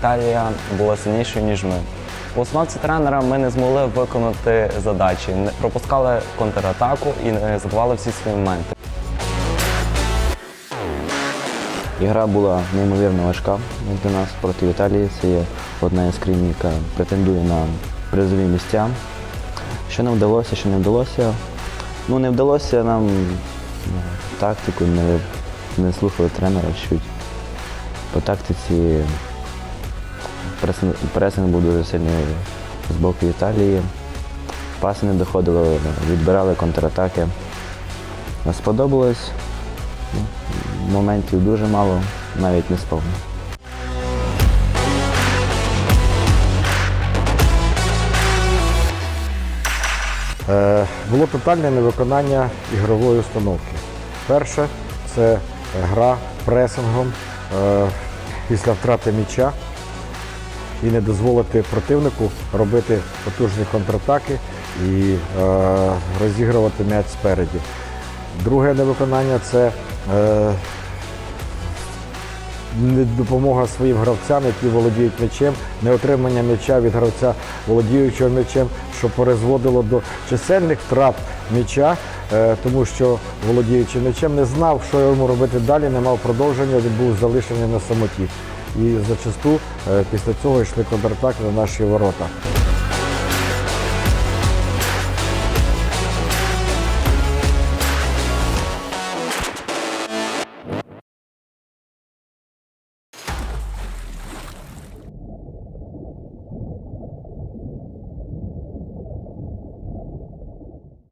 Італія була сильнішою, ніж ми. У установці тренера ми не змогли виконати задачі, не- пропускали контратаку і не забували всі свої моменти. Ігра була неймовірно важка для нас проти Італії. Це є одна із країн, яка претендує на призові місця. Що не вдалося, що не вдалося. Ну, не вдалося нам ну, тактику, не, не слухали тренера чуть. По тактиці пресинг, був дуже сильний з боку Італії. Паси не доходило, відбирали контратаки. Сподобалось. Ну, Моментів дуже мало, навіть не сповнено. Е, Було тотальне невиконання ігрової установки. Перше це гра пресингом е, після втрати м'яча і не дозволити противнику робити потужні контратаки і е, розігрувати м'яч спереді. Друге невиконання це е, допомога своїм гравцям, які володіють м'ячем, не отримання м'яча від гравця, володіючого м'ячем, що призводило до чисельних втрат м'яча, е, тому що володіючи м'ячем не знав, що йому робити далі, не мав продовження, він був залишений на самоті. І зачасту е, після цього йшли контратаки на наші ворота.